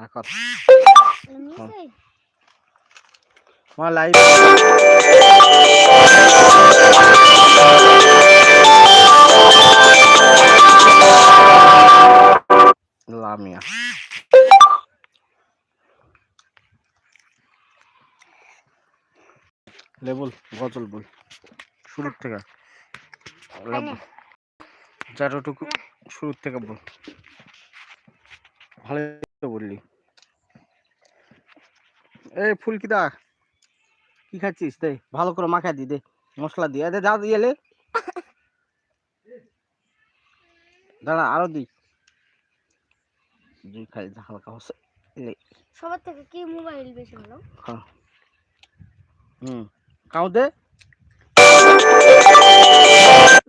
আর কর। নিচে আমার লাইভ লামিয়া লেবুল গজল বল। শুরুর থেকে। চারোটুকু শুরুর থেকে বল। ভালো বললি। এই ফুলকিদা কি খাচ্ছিস? দে ভালো করে মাখা দি দে মশলা দিয়ে। দে যা দিয়ে এলে দাঁড়া আরও দি দুই খাই যা হালকা হচ্ছে সবার থেকে কি মোবাইল বেশি ভালো? হুম খাও দে।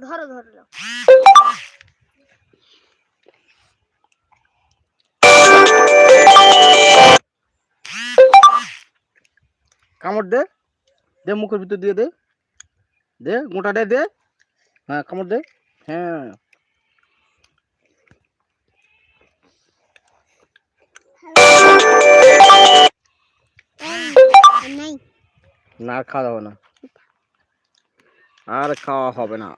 ধরো ধরো। কামড় দে দে মুখের ভিতর দিয়ে দে দে গোটা দে হ্যাঁ কামড় দে হ্যাঁ। না খাওয়া হবে না। আর খাওয়া হবে না।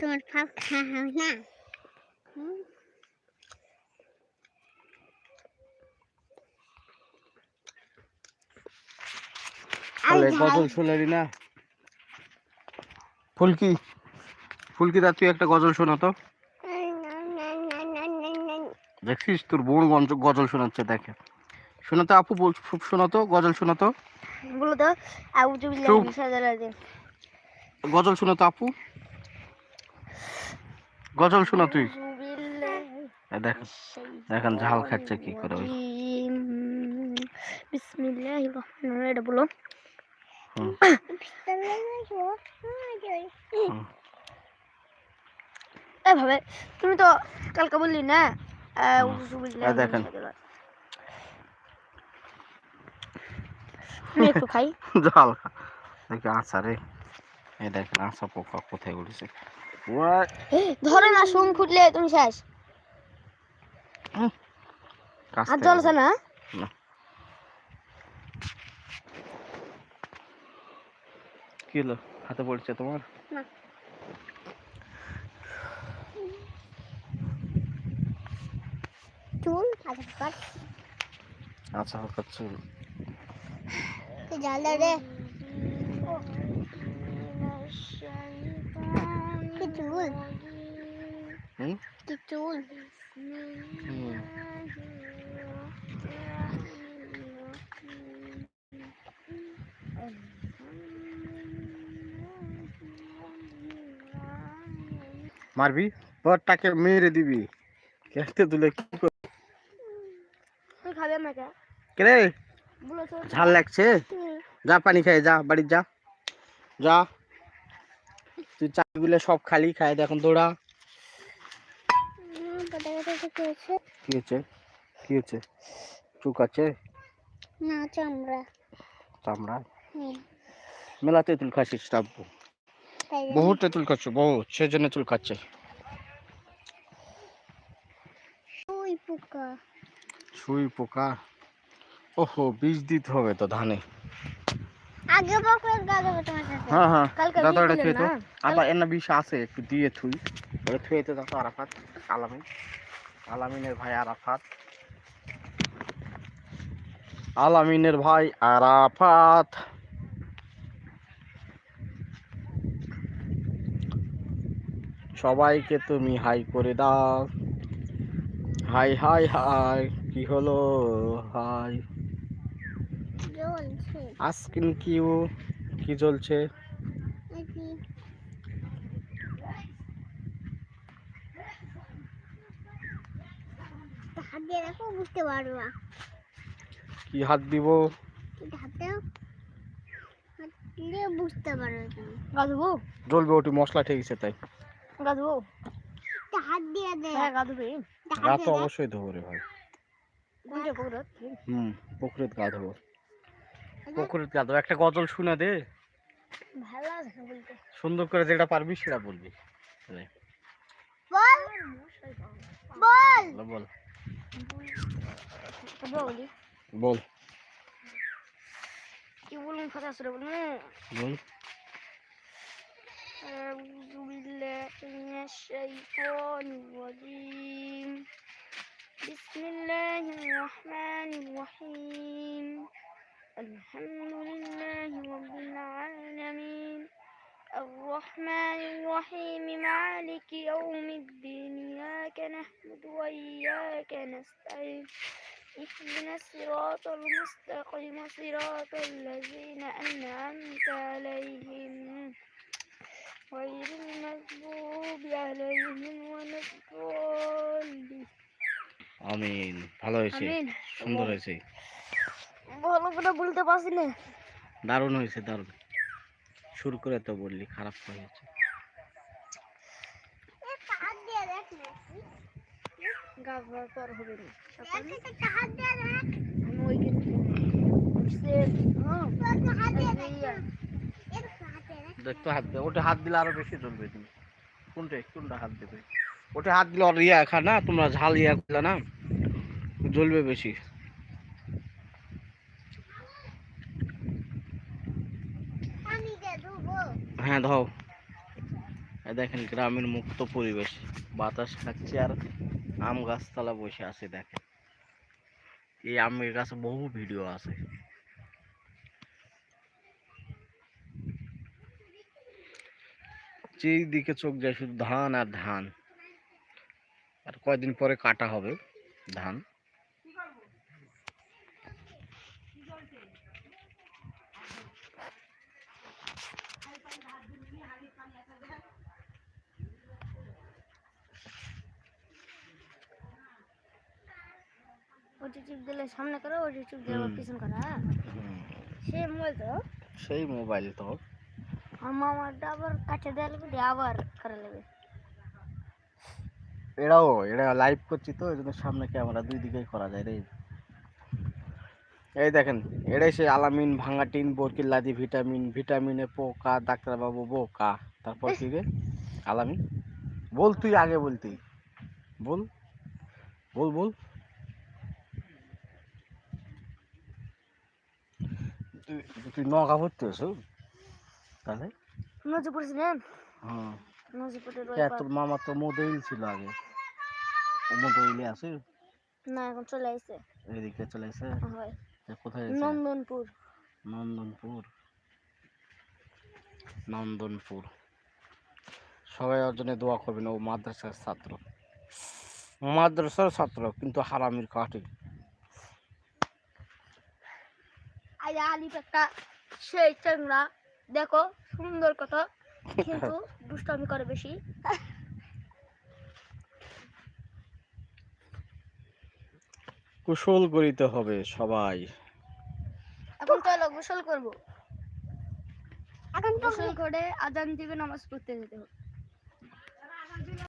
তোমার খাওয়া হবে না। গজল শুনলি না ফুলকি ফুলকি দা তুই একটা গজল শোনা তো। দেখছিস তোর বোন গজল শোনাচ্ছে দেখে। শোনা তো আপু বল শোনা তো গজল শোনা তো। বলো তো গজল শোনা তো আপু। গজল শোনা তুই। দেখ দেখেন ঝাল খাচ্ছে কি করে ওই। বিসমিল্লাহির রহমানির রহিম। বলো। এভাবে তুমি তো কালকে বললি না দেখেন। একটু খাই। ঝাল খা। দেখি আচ্ছা রে। এই দেখেন পোকা কোথায় উঠেছে ধরো না শুন খুঁটলে তুমি শেষ। দে। না? না। কি হলো? হাতে পড়ছে তোমার? না। চুল আচ্ছা হালকা চুল। জ্বালা রে। কি চুল? কি চুল হুম। মারবি? বরটাকে মেরে দিবি। কেটে তুলে কি কর- তুই খাবে আমাকে? কে রে? বলো তো ঝাল লাগছে? যা পানি খাই যা বাড়ি যা। যা। তুই চাগুলো সব খালি খাই এখন দৌড়া। কি হচ্ছে কি হচ্ছে চুক আছে? না চামড়া। চামড়া? হুম, মেলা তেঁতুল খাচ্ছিস বহুত তেঁতুল খাচ্ছ বহুত সেজন্য চুল খাচ্ছে। ওই পোকা। সুই পোকা ওহো বীজ দিতে হবে তো ধানে। আগে বকরে তোমার সাথে হ্যাঁ হ্যাঁ দাদা এটা করলেন তো। আবার এর না বিষ আছে একটু দিয়ে থুই। ওটা থুয়ে তো দেখো আরাফাত আলামিন। আলামিনের ভাই আরাফাত। আলামিনের ভাই আরাফাত। সবাইকে তুমি হাই করে দাও। হাই হাই হাই কি হলো? হাই। আজকিন কিউ কি চলছে হাত দিয়ে দেখো বুঝতে পারবা কি হাত দিব? হাত দিয়ে বুঝতে পারবে তুমি জ্বলবে ওটি মশলা ঠেকেছে তাই। হাত দিয়ে দে। হ্যাঁ গা তো অবশ্যই ধোবো রে ভাই। হুম গা ধোবো গা ধোবো একটা গজল শুনে দে। ভালো বলতে। সুন্দর করে যেটা পারবি সেটা বলবি। বল। বল। বল বল। কি বলুন কথা শুনে বলুন বল। أعوذ بالله من الشيطان الرجيم. بسم الله الرحمن الرحيم. الحمد لله رب العالمين. الرحمن الرحيم مالك يوم الدين. إياك نحمد وإياك نستعين. اهدنا الصراط المستقيم صراط الذين أنعمت عليهم. غير المغضوب عليهم ولا الضالين আমিন ভালো হয়েছে আমিন সুন্দর হয়েছে ভালো করে বলতে পারছি না দারুণ হয়েছে দারুণ শুরু করে তো বললি খারাপ হয়েছে গাছ হওয়ার পর হবে না সকালে আমি ওই দেখতো হাত দে। ওটা হাত দিলে আরও বেশি জ্বলবে তুমি। কোনটা কোনটা হাত দেবে? ওটা হাত দিলে আর ইয়া খা না তোমরা ঝাল ইয়া করলে না জ্বলবে বেশি। হ্যাঁ ধাও। দেখেন গ্রামের মুক্ত পরিবেশ। বাতাস খাচ্ছে আর আম গাছতলা বসে আছে দেখেন। এই আমের গাছে বহু ভিডিও আছে। যেই দিকে চোখ যায় শুধু ধান আর ধান। আর কয়দিন পরে কাটা হবে ধান। ওটি চিপ দিলে সামনে করো ওটি চিপ দিলে পিছন করো হ্যাঁ? হুম, সে মোবাইল তো। সেই মোবাইল তো। আমার আমারটা আবার কাছে এরাও এরা লাইভ করছি তো এই জন্য সামনে ক্যামেরা দুই দিকেই করা যায় রে এই দেখেন এটাই সেই আলামিন ভাঙাটিন বরকিল্লাদি ভিটামিন ভিটামিনে পোকা ডাক্তারবাবু বোকা তারপর কি রে আলামিন বল তুই আগে বল তুই বল বল বল তুই তুই নগা ভর্তি হয়েছ তাহলে? হ্যাঁ। তোর মামা তো মোদইল ছিল আগে। ও মোদইলে আছে? না এখন চলে এদিকে চলে হয়। কোথায় আছে? নন্দনপুর। নন্দনপুর। নন্দনপুর। সবাই ওর জন্য দোয়া করবেন ও মাদ্রাসার ছাত্র। মাদ্রাসার ছাত্র কিন্তু হারামির কাটে আলিপ একটা সেই চ্যাংরা দেখো সুন্দর কথা কিন্তু দুষ্টামি করে বেশি। কুশল করিতে হবে সবাই। এখন চলো গোসল করব। এখন গোসল করে আজান দিবে নামাজ পড়তে যেতে হবে।